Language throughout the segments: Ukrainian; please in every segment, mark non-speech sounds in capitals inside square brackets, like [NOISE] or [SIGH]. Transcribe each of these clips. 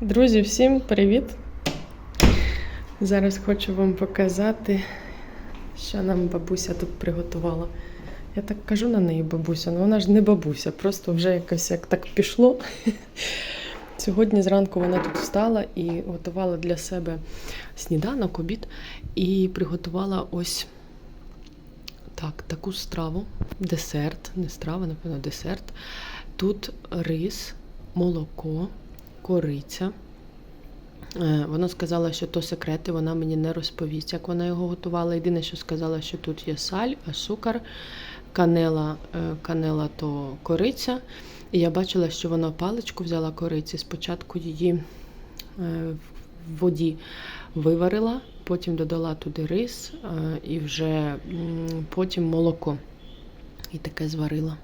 Друзі, всім привіт! Зараз хочу вам показати, що нам бабуся тут приготувала. Я так кажу на неї бабуся, але вона ж не бабуся, просто вже якось як так пішло. [LAUGHS] Сьогодні зранку вона тут встала і готувала для себе сніданок, обід, і приготувала ось так, таку страву, десерт, не страва, напевно, десерт. Тут рис, молоко, кориця. Е, Вона сказала, що то секрети, вона мені не розповість, як вона його готувала. Єдине, що сказала, що тут є саль, цукор, канела, е, канела то кориця. І я бачила, що вона паличку взяла кориці. Спочатку її е, в воді виварила, потім додала туди рис е, і вже потім молоко. І таке зварила.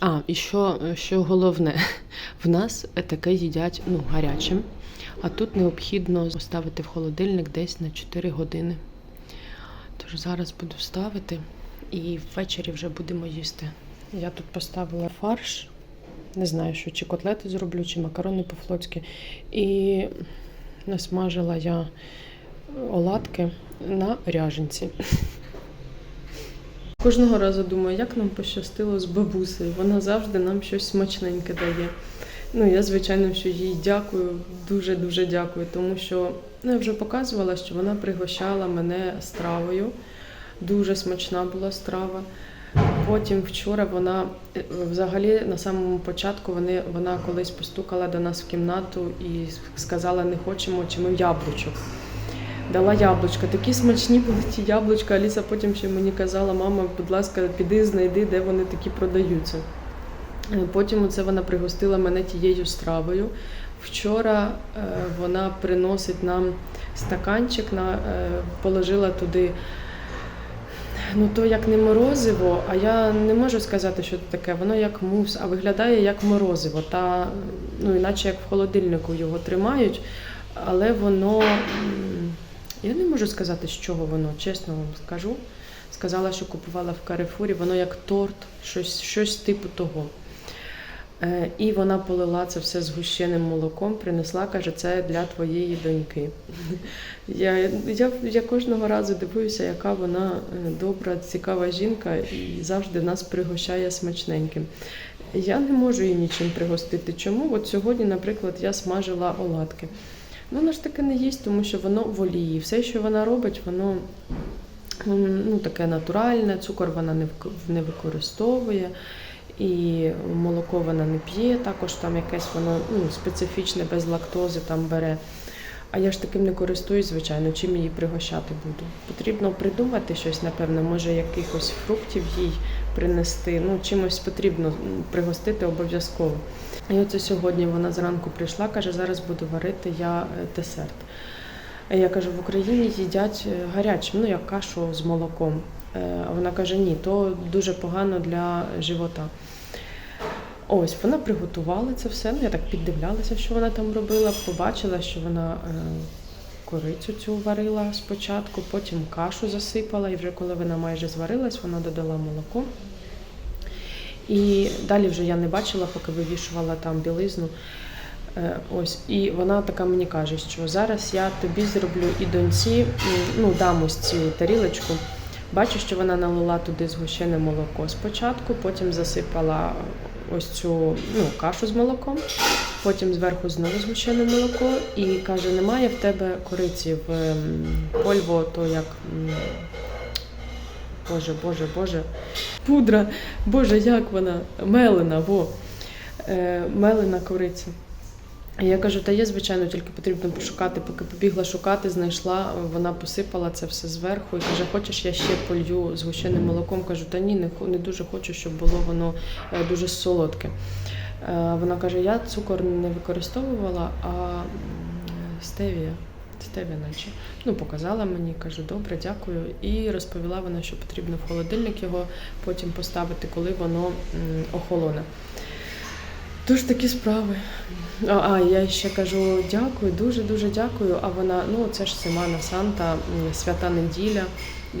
А, і що, що головне, [LAUGHS] в нас таке їдять ну, гарячим, а тут необхідно поставити в холодильник десь на 4 години. Тож зараз буду ставити і ввечері вже будемо їсти. Я тут поставила фарш, не знаю, що чи котлети зроблю, чи макарони по-флотськи. І насмажила я оладки на ряженці. [LAUGHS] Кожного разу думаю, як нам пощастило з бабусею. Вона завжди нам щось смачненьке дає. Ну, я, звичайно, що їй дякую, дуже-дуже дякую, тому що ну, я вже показувала, що вона пригощала мене стравою. Дуже смачна була страва. Потім вчора вона е, взагалі на самому початку вони, вона колись постукала до нас в кімнату і сказала, не хочемо, чи ми яблучок. Дала яблучка. Такі смачні були ті яблучка. Аліса потім ще мені казала, мама, будь ласка, піди знайди, де вони такі продаються. Е, Потім оце вона пригостила мене тією стравою. Вчора е, вона приносить нам стаканчик, положила туди. Ну, то як не морозиво, а я не можу сказати, що це таке. Воно як мус, а виглядає як морозиво. Та, ну, іначе як в холодильнику його тримають, але воно. Я не можу сказати, з чого воно, чесно вам скажу. Сказала, що купувала в Карифурі, воно як торт, щось, щось типу того. Е, І вона полила це все згущеним молоком, принесла, каже, це для твоєї доньки. [LAUGHS] Я, я, я кожного разу дивуюся, яка вона е, добра, цікава жінка і завжди нас пригощає смачненьким. Я не можу її нічим пригостити. Чому? От сьогодні, наприклад, я смажила оладки. Ну, вона ж таки не їсть, тому що воно в олії. Все, що вона робить, воно ну, таке натуральне, цукор вона не використовує. І молоко вона не п'є, також там якесь воно ну, специфічне, без лактози там бере. А я ж таким не користуюсь, звичайно, чим її пригощати буду. Потрібно придумати щось, напевно, може якихось фруктів їй принести. Ну, чимось потрібно пригостити обов'язково. І оце сьогодні вона зранку прийшла, каже, зараз буду варити я е, десерт. Я кажу, в Україні їдять е, гарячим, ну як кашу з молоком. Е, вона каже, ні, то дуже погано для живота. Ось вона приготувала це все. Ну, я так піддивлялася, що вона там робила. Побачила, що вона е, корицю цю варила спочатку, потім кашу засипала, і вже коли вона майже зварилась, вона додала молоко. І далі вже я не бачила, поки вивішувала там білизну. Е, Ось, і вона така мені каже, що зараз я тобі зроблю і доньці, ну, дам ось цю тарілочку. Бачу, що вона налила туди згущене молоко спочатку, потім засипала ось цю ну, кашу з молоком, потім зверху знову згущене молоко і каже: немає в тебе кориці в ем, польво, то як. Боже, Боже, Боже. Пудра, Боже, як вона? Мелена, во. Е, мелена кориця. І Я кажу, та є, звичайно, тільки потрібно пошукати. Поки побігла шукати, знайшла, вона посипала це все зверху і каже, хочеш, я ще полью згущеним молоком. Кажу, та ні, не, не дуже хочу, щоб було воно е, дуже солодке. Е, Вона каже, я цукор не використовувала, а стевія. Стевія наче. Ну, показала мені, кажу, добре, дякую. І розповіла вона, що потрібно в холодильник його потім поставити, коли воно охолоне. Тож такі справи. А, а я ще кажу дякую, дуже дуже дякую. А вона, ну це ж Семана Санта, свята неділя,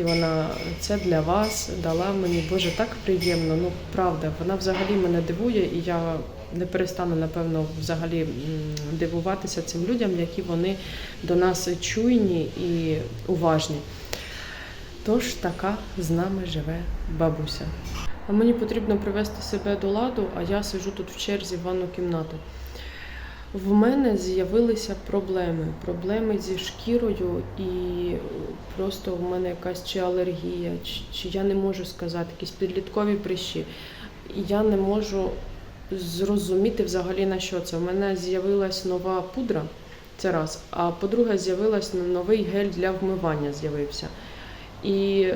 і вона це для вас дала мені. Боже, так приємно. Ну правда, вона взагалі мене дивує, і я не перестану напевно взагалі дивуватися цим людям, які вони до нас чуйні і уважні. Тож така з нами живе бабуся. Мені потрібно привести себе до ладу, а я сиджу тут в черзі в ванну кімнату. В мене з'явилися проблеми. Проблеми зі шкірою, і просто в мене якась чи алергія, чи, чи я не можу сказати, якісь підліткові прищі. Я не можу зрозуміти взагалі на що це. У мене з'явилась нова пудра, це раз. А по-друге, з'явилась новий гель для вмивання з'явився. І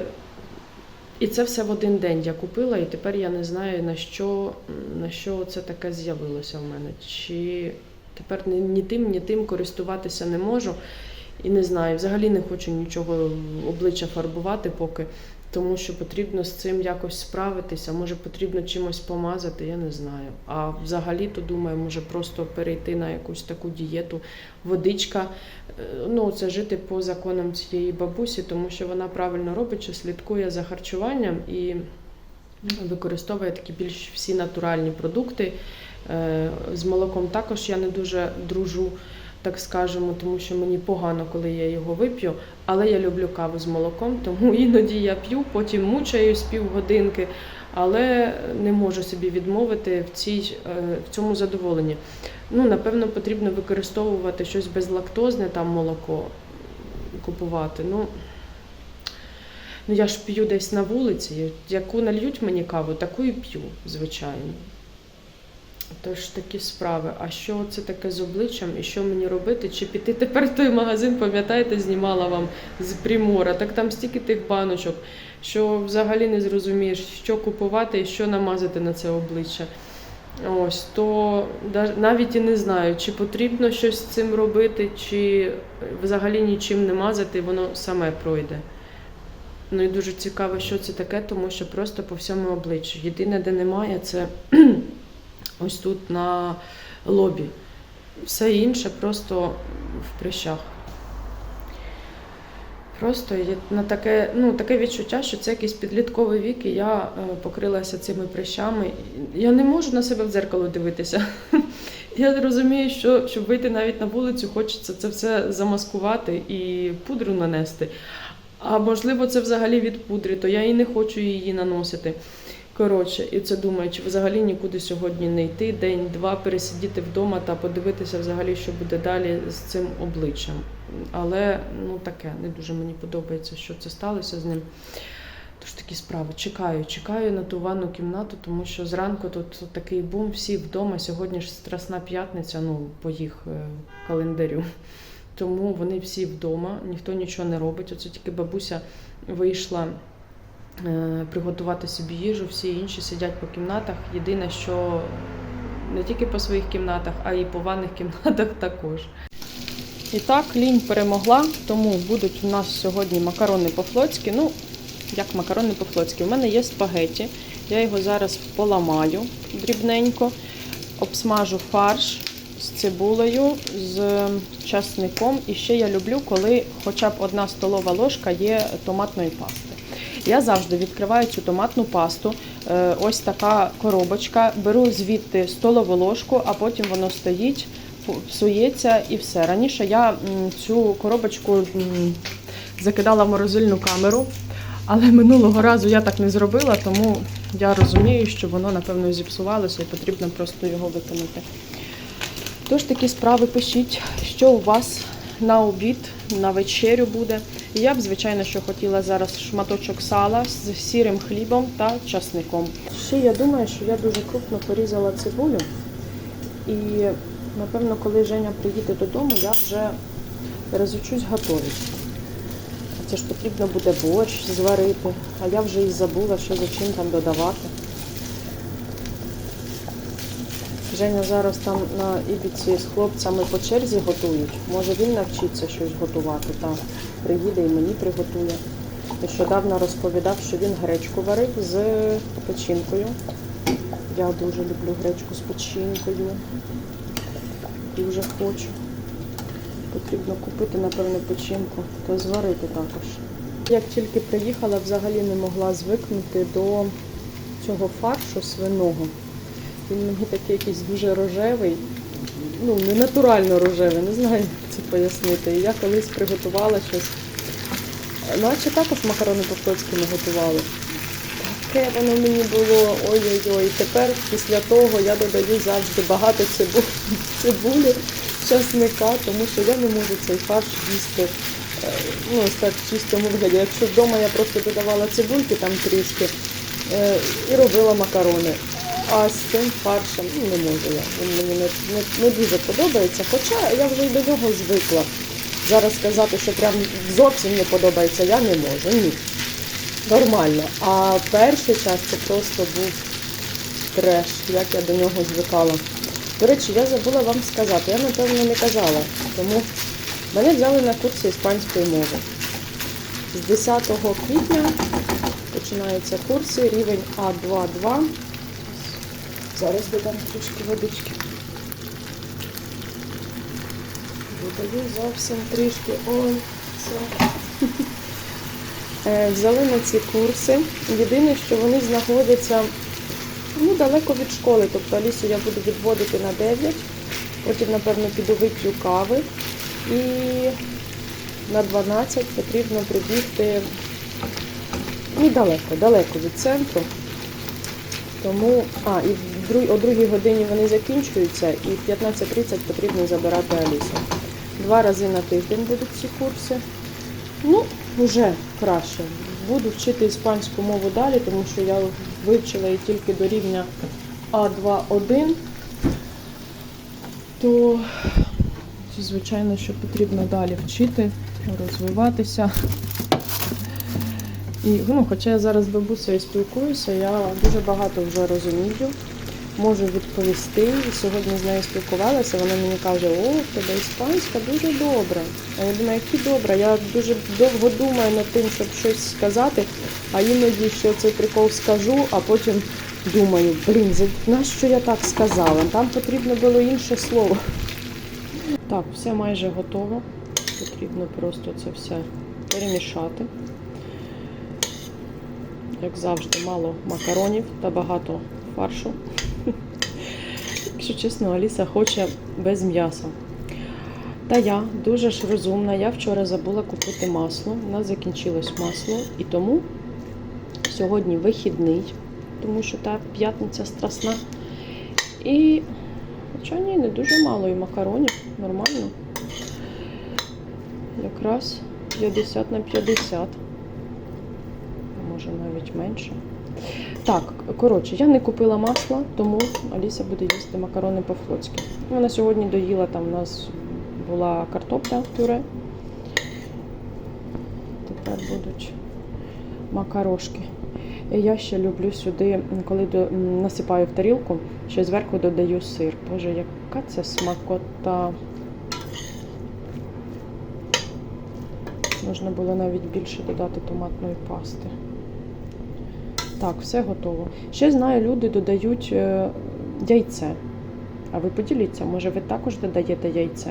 і це все в один день я купила, і тепер я не знаю, на що, на що це таке з'явилося в мене. Чи тепер ні, тим, ні тим користуватися не можу. І не знаю, взагалі не хочу нічого обличчя фарбувати поки, тому що потрібно з цим якось справитися. Може потрібно чимось помазати, я не знаю. А взагалі то думаю, може просто перейти на якусь таку дієту. Водичка, е, ну це жити по законам цієї бабусі, тому що вона правильно робить, що слідкує за харчуванням і використовує такі більш всі натуральні продукти. Е, З молоком також я не дуже дружу, так скажемо, тому що мені погано, коли я його вип'ю. Але я люблю каву з молоком, тому [LAUGHS] іноді я п'ю, потім мучаюсь півгодинки, але не можу собі відмовити в, цій, е, в цьому задоволенні. Ну, напевно, потрібно використовувати щось безлактозне, там молоко купувати. Ну, ну я ж п'ю десь на вулиці. Яку нальють мені каву, таку і п'ю, звичайно. Тож такі справи. А що це таке з обличчям і що мені робити? Чи піти тепер в той магазин, пам'ятаєте, знімала вам з Примора? Так там стільки тих баночок, що взагалі не зрозумієш, що купувати і що намазати на це обличчя. Ось то навіть і не знаю, чи потрібно щось з цим робити, чи взагалі нічим не мазати, воно саме пройде. Ну і дуже цікаво, що це таке, тому що просто по всьому обличчю. Єдине, де немає, це ось тут на лобі. Все інше просто в прищах. Просто є на таке, ну, таке відчуття, що це якийсь підлітковий вік, і я е, покрилася цими прищами. Я не можу на себе в дзеркало дивитися. [LAUGHS] Я розумію, що щоб вийти навіть на вулицю, хочеться це все замаскувати і пудру нанести. А можливо, це взагалі від пудри, то я і не хочу її наносити. Коротше, і це думаю, чи взагалі нікуди сьогодні не йти, день-два пересидіти вдома та подивитися взагалі, що буде далі з цим обличчям. Але ну таке, не дуже мені подобається, що це сталося з ним. Тож такі справи. Чекаю, чекаю на ту ванну кімнату, тому що зранку тут такий бум, всі вдома. Сьогодні ж Страсна п'ятниця, ну, по їх е, календарю. Тому вони всі вдома, ніхто нічого не робить. Оце тільки бабуся вийшла приготувати собі їжу, всі інші сидять по кімнатах. Єдине, що не тільки по своїх кімнатах, а й по ванних [LAUGHS] кімнатах також. І так, лінь перемогла, тому будуть у нас сьогодні макарони по-флотськи. Ну, як макарони по-флотськи. У мене є спагеті. Я його зараз поламаю дрібненько, обсмажу фарш з цибулею, з часником. І ще я люблю, коли хоча б одна столова ложка є томатної пасти. Я завжди відкриваю цю томатну пасту. Е, Ось така коробочка. Беру звідти столову ложку, а потім воно стоїть, псується і все. Раніше я цю коробочку закидала в морозильну камеру, але минулого разу я так не зробила, тому я розумію, що воно напевно зіпсувалося і потрібно просто його викинути. Тож такі справи пишіть, що у вас на обід, на вечерю буде. Я б, звичайно, що хотіла зараз шматочок сала з сірим хлібом та часником. Ще я думаю, що я дуже крупно порізала цибулю. І напевно, коли Женя приїде додому, я вже розучусь готувати. Це ж потрібно буде борщ зварити, а я вже і забула, що за чим там додавати. Женя зараз там на Ібіці з хлопцями по черзі готують. Може він навчиться щось готувати та приїде і мені приготує. Нещодавно розповідав, що він гречку варив з печінкою. Я дуже люблю гречку з печінкою. Дуже хочу. Потрібно купити, напевно, печінку та зварити також. Як тільки приїхала, взагалі не могла звикнути до цього фаршу свиного. Він мені такий якийсь дуже рожевий, ну, не натурально рожевий, не знаю, як це пояснити. І я колись приготувала щось. Наче також макарони по-флотськи ми готували. Таке воно мені було ой-ой-ой. Тепер після того я додаю завжди багато цибулі, цибулі, часника, тому що я не можу цей фарш їсти е, ну, так в чистому вигляді. Якщо вдома я просто додавала цибульки там трішки е, і робила макарони. А з цим фаршем ну, не можу я. Він мені не, не, не дуже подобається, хоча я вже й до нього звикла. Зараз сказати, що прям зовсім не подобається, я не можу. Ні. Нормально. А перший час це просто був треш, як я до нього звикала. До речі, я забула вам сказати, я напевно не казала, тому мене взяли на курси іспанської мови. З 10 квітня починаються курси, рівень А2-2. Зараз додам трішки водички. Додаю зовсім трішки. Ой, це. [LAUGHS] Е, Взяли на ці курси. Єдине, що вони знаходяться ну, далеко від школи. Тобто Алісу я буду відводити на 9, потім, напевно, піду вип'ю кави. І на 12 потрібно прибігти недалеко, далеко від центру. Тому, а, і в о другій годині вони закінчуються, і в 15.30 потрібно забирати Алісу. Два рази на тиждень будуть ці курси. Ну, вже краще. Буду вчити іспанську мову далі, тому що я вивчила її тільки до рівня А2-1. То, звичайно, що потрібно далі вчити, розвиватися. І, ну, хоча я зараз з бабусею спілкуюся, я дуже багато вже розумію, можу відповісти. І сьогодні з нею спілкувалася, вона мені каже, о, в тебе іспанська дуже добра. А я думаю, які добра. Я дуже довго думаю над тим, щоб щось сказати, а іноді що цей прикол скажу, а потім думаю, блін, нащо я так сказала? Там потрібно було інше слово. Так, все майже готово. Потрібно просто це все перемішати. Як завжди, мало макаронів та багато фаршу. Якщо чесно, Аліса хоче без м'яса. Та я дуже ж розумна. Я вчора забула купити масло. У нас закінчилось масло. І тому сьогодні вихідний, тому що та п'ятниця страсна. І, хоча ні, не дуже мало і макаронів, нормально. Якраз 50 на 50 може навіть менше. Так, коротше, я не купила масла, тому Аліса буде їсти макарони по-флотськи. Вона сьогодні доїла, там у нас була картопля пюре. Тепер будуть макарошки. Я ще люблю сюди, коли насипаю в тарілку, ще зверху додаю сир. Боже, яка це смакота. Можна було навіть більше додати томатної пасти. Так, все готово. Ще знаю, люди додають е, яйце. А ви поділіться, може ви також додаєте яйце?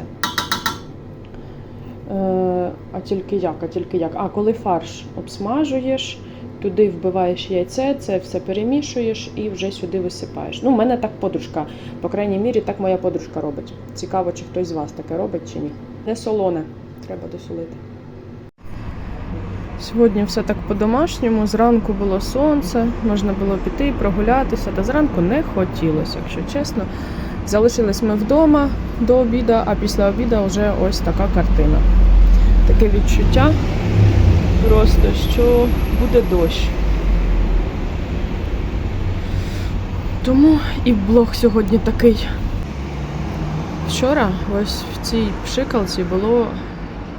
Е, а тільки як? А тільки як? А коли фарш обсмажуєш, туди вбиваєш яйце, це все перемішуєш і вже сюди висипаєш. Ну, у мене так подружка, по крайній мірі, так моя подружка робить. Цікаво, чи хтось з вас таке робить чи ні. Не солоне, треба досолити. Сьогодні все так по-домашньому. Зранку було сонце, можна було піти прогулятися, та зранку не хотілося, якщо чесно. Залишились ми вдома до обіду, а після обіду вже ось така картина. Таке відчуття просто, що буде дощ. Тому і блог сьогодні такий. Вчора ось в цій пшикалці було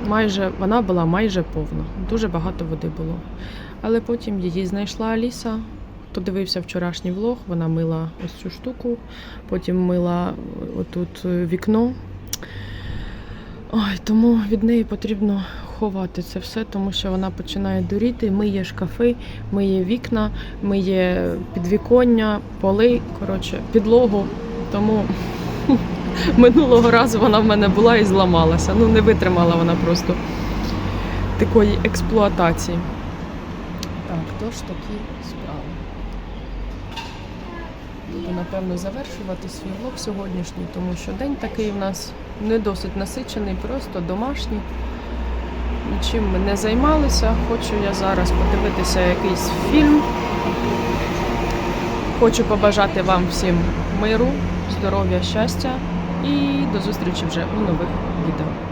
майже вона була майже повна. Дуже багато води було. Але потім її знайшла Аліса. Хто дивився вчорашній влог, вона мила ось цю штуку, потім мила отут вікно. Ой, тому від неї потрібно поховати це все, тому що вона починає дуріти. Миє шкафи, миє вікна, миє підвіконня, поли, коротше, підлогу. Тому [LAUGHS] минулого разу вона в мене була і зламалася. Ну, не витримала вона просто такої експлуатації. Так, тож такі справи. Буду, напевно, завершувати свій влог сьогоднішній, тому що день такий в нас не досить насичений, просто домашній. Нічим ми не займалися. Хочу я зараз подивитися якийсь фільм. Хочу побажати вам всім миру, здоров'я, щастя і до зустрічі вже у нових відео.